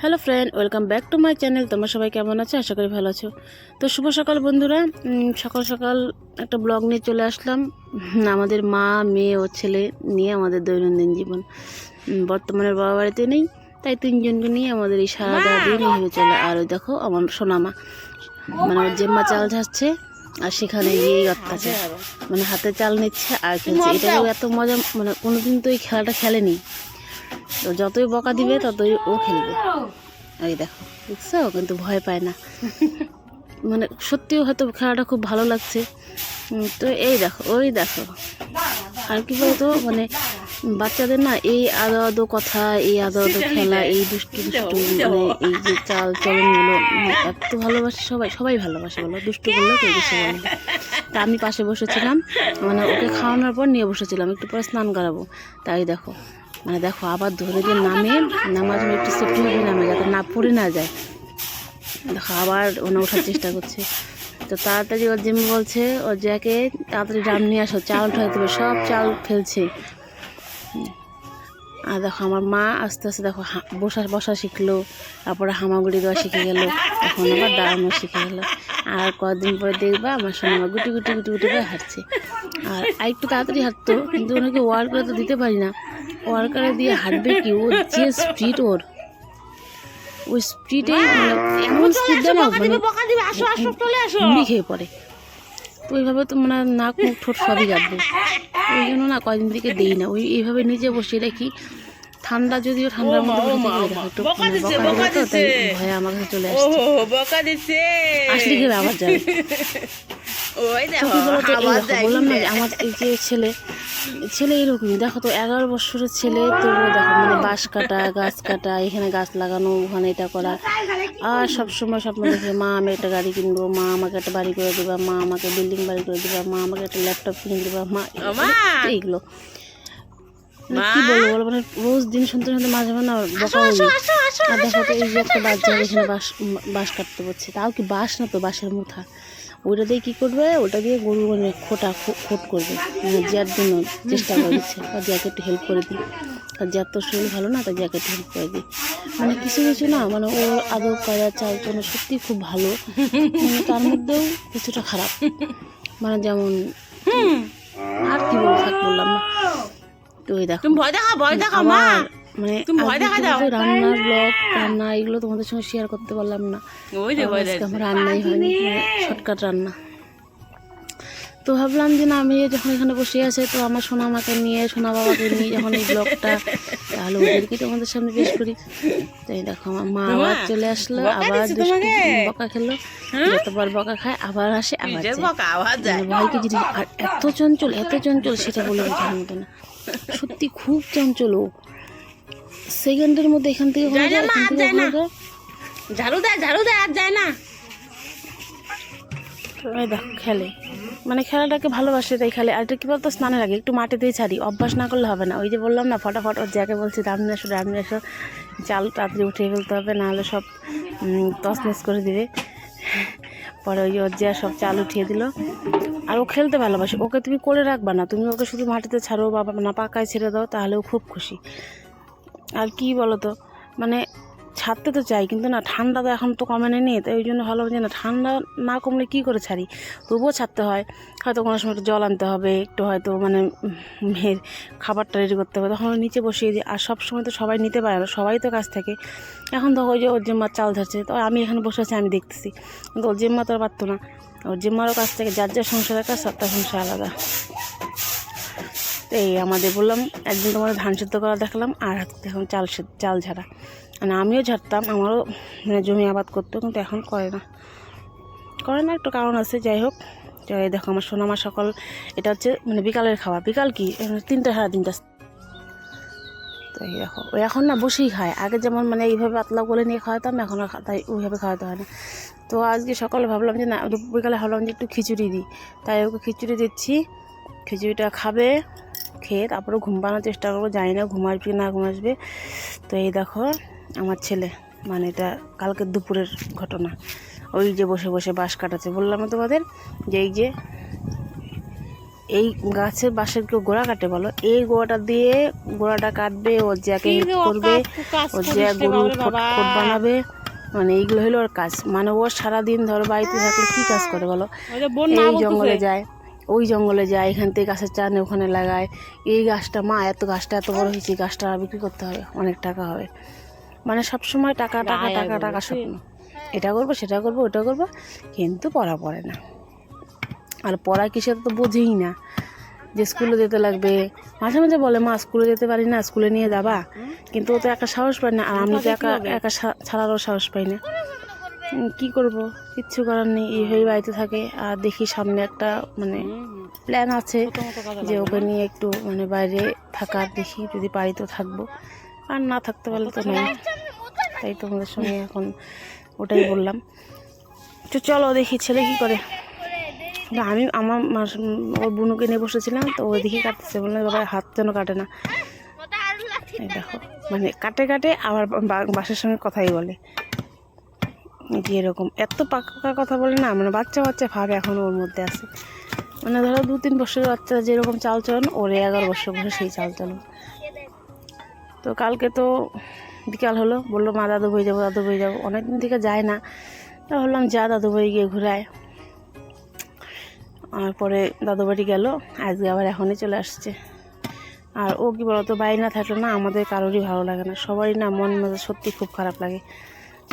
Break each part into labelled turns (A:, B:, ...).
A: Hello friend welcome back to my channel তোমরা সবাই কেমন আছো? আশা করি ভালো আছো। তো শুভ সকাল বন্ধুরা। সকাল সকাল একটা ব্লগ নিয়ে চলে আসলাম। আমাদের মা মেয়ে ও ছেলে নিয়ে আমাদের দৈনন্দিন জীবন। উম, বর্তমানে বাবা বাড়িতে নেই। তাই তিনজনকে নিয়ে আমাদের এই সারাটা দিন হয়ে চলে। আর ওই দেখো আমার সোনামা। মানে ওর জেম্মা চাল ঝাড়ছে আর সেখানে গিয়েই অত্যাচার মানে হাতে চাল নিচ্ছে আর খেলছে। এটাও এত মজা মানে কোনোদিন তো এই খেলাটা খেলেনি। তো যতই বকা দিবে ততই ও খেলবে। এই দেখো দেখছ? কিন্তু ভয় পায় না। মানে সত্যিও হয়তো খেলাটা খুব ভালো লাগছে। তো এই দেখো ওই দেখো। আর কি বলতো মানে বাচ্চাদের না এই আদো আদো কথা, এই আদো আদো খেলা, এই দুষ্টু দুষ্টু মানে এই যে চাল চলনগুলো এত ভালোবাসে সবাই সবাই ভালোবাসে বলো, দুষ্টু বলল কেউ বেশি বলে তা আমি পাশে বসেছিলাম মানে ওকে খাওয়ানোর পর নিয়ে বসেছিলাম, একটু পরে স্নান করাবো। তাই দেখো মানে দেখো আবার ধরে দিয়ে নামে নামার জন্য একটু সেফটিভাবে নামে, যাতে না পড়ে না যায়। দেখো আবার ওনা ওঠার চেষ্টা করছে। তো তাড়াতাড়ি ওর জিম্মি বলছে ওর জ্যাকে তাড়াতাড়ি ড্রাম নিয়ে আসো, চাল উঠাতে হবে সব চাল ফেলছে। আর দেখো আমার মা আস্তে আস্তে দেখো বসা বসা শিখলো, তারপরে হামাগুড়ি দেওয়া শিখে গেল, এখন আবার দাঁড়ানো শিখে গেলো। আর কদিন পরে দেখবা আমার সঙ্গে আমার গুটি গুটি গুটি গুটি করে হাঁটছে। আর আরেকটু তাড়াতাড়ি হাঁটতো, কিন্তু ওনাকে ওয়ার্কারে তো দিতে পারি না। ওয়ার্কারে দিয়ে হাঁটবে কি? ও যে স্পিড ওর। ওই স্পিডে মানে এমন স্পিড দেয় না মানে খেয়ে পড়ে। তো ওইভাবে তো মানে নাক মুখ ঠোঁট সবই কাটবে। ওই জন্য না কয়দিন থেকে দেই না। ওই এইভাবে নিজে বসে রাখি। ঠান্ডা যদিও ঠান্ডার মধ্যে বসে থেকে দেখো একটু মানে বকা দিবে তো আমার কাছে চলে আসছে।
B: বকা দিচ্ছে।
A: আসলে খেয়ে আবার যাবে?
B: ওই দেখো
A: কি বললাম না আমার এই যে ছেলে ছেলে এরকমই দেখো তো এগারো বছরের ছেলে তো দেখো মানে বাঁশ কাটা গাছ কাটা এখানে গাছ লাগানো ওখানে এটা করা। আর সব সময় স্বপ্ন দেখে মা আমি একটা গাড়ি কিনবো মা আমাকে একটা বাড়ি করে দেবা মা আমাকে বিল্ডিং বাড়ি করে দেবা মা আমাকে একটা ল্যাপটপ কিনে দেবা মা! এইগুলো। মানে কি বলব বলো মানে রোজ দিন শুনতে শুনতে মাঝে মাঝে না বকা হয়ে আর দেখো তো এই যে একটা বাচ্চা এখানে বাঁশ বাঁশ কাটতে পারছে তাও কি বাঁশ না তো বাঁশের মুঠা? ওইটা দিয়ে কী করবে? ওটা দিয়ে গরু মানে খোটা খোট করবে। মানে যার জন্য চেষ্টা করে দিচ্ছে। আর যাকে একটু হেল্প করে দিই। আর যার তো শরীর ভালো না তার যাকে একটু হেল্প করে দিই। মানে কিছু কিছু না মানে ওর আদব কাজা চাল চলন সত্যি খুব ভালো। মানে তার মধ্যেও কিছুটা খারাপ। মানে যেমন আর কি বলব থাক বললাম না। তো ওই দেখো।
B: তুমি ভয় দেখা ভয় দেখা মা।
A: আমার মানে
B: তুমি ভয় দেখা দাও।
A: রান্নার ব্লগ রান্না এগুলো তোমাদের সঙ্গে শেয়ার করতে পারলাম না।
B: ওই যে ভয় দেখা
A: আমার রান্নাই হয়নি শর্টকাট রান্না। তো ভাবলাম যে না আমি যখন এখানে বসে আছে তো আমার সোনা মাকে নিয়ে সোনা বাবাকে নিয়ে যখন এই ব্লগটা তাহলে ওদেরকে তোমাদের সামনে পেশ করি। তাই দেখো আমার মা আবার চলে আসলো আবার?
B: হ্যাঁ?
A: বকা খেলো। যতবার বকা খায় আবার আসে আবার মানে ভয়কে জিনিস আর এত চঞ্চল এত চঞ্চল সেটা বলে বোঝানোর মতো না সত্যি খুব চঞ্চল ও। সেকেন্ডের মধ্যে এখান থেকে ওখানে
B: যায়
A: এখান থেকে। ওখানে যায়।
B: ঝাড়ু দেয় ঝাড়ু দেয় আর যায় না।
A: খেলে। মানে খেলাটাকে ভালোবাসে তাই খেলে। আর এটা কি বলতো স্নানের আগে একটু মাটিতেই ছাড়ি। অভ্যাস না করলে হবে না। ওই যে বললাম না ফটাফট ওর যাকে বলছি রাম নিয়ে এসো রাম নিয়ে এসো চাল তাড়াতাড়ি উঠিয়ে ফেলতে হবে নাহলে সব তসনস করে দিবে। পরে ওই ওর যা সব চাল উঠিয়ে দিল। আর ও খেলতে ভালোবাসে। ওকে তুমি করে রাখবা না। তুমি ওকে শুধু মাটিতে ছাড়ো বা না পাকায় ছেড়ে দাও, তাহলে ও খুব খুশি। আর কি বলো তো মানে ছাড়তে তো চাই, কিন্তু না, ঠান্ডা তো এখন তো কমে নেই, তাই ওই জন্য ভালো যে না, ঠান্ডা না কমলে কী করে ছাড়ি? তবুও ছাড়তে হয়, হয়তো কোনো সময় একটু জল আনতে হবে, একটু হয়তো মানে মেয়ের খাবারটা রেডি করতে হবে, তখন নিচে বসিয়ে দিই, আর সব সময় তো সবাই নিতে পারে না, সবাই তো কাছ থেকে। এখন তো ওই যে ওর জিম্মার চাল ধরছে, তো আমি এখানে বসে আছি, আমি দেখতেছি, কিন্তু ওর জিম্মা তো আর পারতো না। ওর জিম্মারও কাছ থেকে, যার যার সংসারের কাজ সবটা সংসার আলাদা। তো এই আমাদের বললাম, একদিন তোমাদের ধান সেদ্ধ করা দেখলাম, আর এখন চাল চাল ঝাড়া। মানে আমিও ঝাড়তাম আমারও মানে জমি আবাদ করতো, কিন্তু এখন করে না। করে না, একটু কারণ আছে, যাই হোক। দেখো, আমার সোনামা সকাল, এটা হচ্ছে মানে বিকালের খাওয়া। বিকাল কি? তিনটা, সাড়ে তিনটা। তো এই দেখো এখন না বসেই খায়। আগে যেমন মানে এইভাবে পাতলা করে নিয়ে খাওয়াতাম, এখন আর তাই ওইভাবে খাওয়াতে হয় না। তো আজকে সকালে ভাবলাম যে না বিকালে ভাবলাম যে একটু খিচুড়ি দিই। তাই ওকে খিচুড়ি দিচ্ছি। খিচুড়িটা খাবে, খেয়ে তারপরে ঘুম পাড়ানোর চেষ্টা করব। জানি না ঘুম আসবে না ঘুম আসবে। তো এই দেখো আমার ছেলে মানে এটা কালকে দুপুরের ঘটনা। ওই যে বসে বসে বাঁশ কাটাচ্ছে। বললাম না তোমাদের যে এই যে এই গাছের বাঁশের কেউ গোড়া কাটে বলো? এই গোড়াটা দিয়ে গোড়াটা কাটবে ও যাকে
B: কি
A: হেল্প করবে
B: কাজ- কাজ
A: ও
B: করিস
A: যে গরু বানাবে মানে এইগুলো হলো ওর কাজ। মানে ও সারাদিন ধরো বাড়িতে থাকলে কি কাজ করে বলো? এই জঙ্গলে যায় ওই জঙ্গলে যায় এখান থেকে গাছের চানে ওখানে লাগায়। এই গাছটা মা এত গাছটা এত বড় হয়েছে গাছটা বিক্রি করতে হবে অনেক টাকা হবে। মানে সব সময় টাকা টাকা টাকা টাকা স্বপ্ন। এটা করব সেটা করব ওটা করব কিন্তু পড়া পড়ে না। আর পড়া কিসে তো বোঝেই না। যে স্কুলে যেতে লাগবে মাঝে মাঝে বলে মা স্কুলে যেতে পারি না স্কুলে নিয়ে যাবা? কিন্তু ও তো একা সাহস পায় না আর আমি তো একা একা ছাড়ারও সাহস পাই না। কি করব? কিচ্ছু করার নেই এই হয়ে বাড়িতে থাকে। আর দেখি সামনে একটা মানে প্ল্যান আছে যে ওকে নিয়ে একটু মানে বাইরে থাকার দেখি যদি পারি তো থাকব। আর না থাকতে পারলে তো নেই। তাই তোমাদের সঙ্গে এখন ওটাই বললাম। তো চলো দেখি ছেলে কি করে। আমি আমার ওর বুনুকে নিয়ে বসেছিলাম, তো ওই দিকে কাটতেছে। বললাম, বাবা, হাত যেন কাটে না। দেখো মানে কাটে কাটে আবার বাসার সঙ্গে কথাই বলে। যে এরকম। এত পাকা কথা বলে না মানে বাচ্চা বাচ্চা ভাব এখনও ওর মধ্যে আছে। মানে ধরো দু তিন বছরের বাচ্চা যেরকম চাল চলন, ওর এগারো বছর বয়সে সেই চাল চলন। তো কালকে তো বিকাল হলো, বলল, মা দাদু বই যাব দাদু বই যাব। অনেকদিন থেকে যায় না। তা ভাবলাম, যা দাদু বই গিয়ে ঘুরায়। আর পরে দাদু বাড়ি গেল, আজকে আবার এখনই চলে আসছে। আর ও কি বলতো, বাড়ি না থাকলে না আমাদের কারোরই ভালো লাগে না। সবারই না মন মেজাজ সত্যি খুব খারাপ লাগে।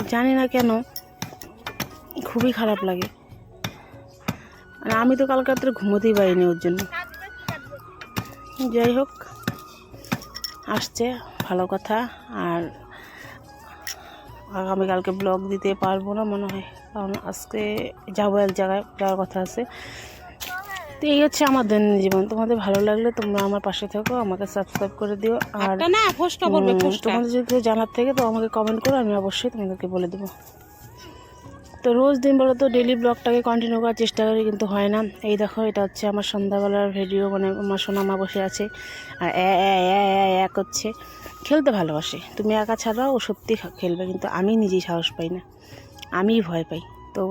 A: জানি না কেন, খুবই খারাপ লাগে। আর আমি তো কালকে রাত্রে ঘুমোতেই পারিনি ওর জন্য। যাই হোক, আসছে। ভালো কথা আর আগামীকালকে ব্লগ দিতে পারব না মনে হয়। কারণ আজকে যাব এক জায়গায় যাওয়ার কথা আছে। তো এই হচ্ছে আমার দৈনন্দিন জীবন। তোমাদের ভালো লাগলে তোমরা আমার পাশে থাকো আমাকে সাবস্ক্রাইব করে দিও। আর তোমাদের যদি কেউ জানার থেকে তো আমাকে কমেন্ট করো আমি অবশ্যই তোমাদেরকে বলে দেবো। তো রোজ দিন বলো তো ডেলি ব্লগটাকে কন্টিনিউ করার চেষ্টা করি, কিন্তু হয় না। এই দেখো, এটা হচ্ছে আমার সন্ধ্যাবেলার ভিডিও মানে আমার সোনামা বসে আছে। আর এক হচ্ছে খেলতে ভালোবাসে। তুমি একা ছাড়াও ও সত্যি খেলবে, কিন্তু আমি নিজেই সাহস পাই না। আমিই ভয় পাই। তো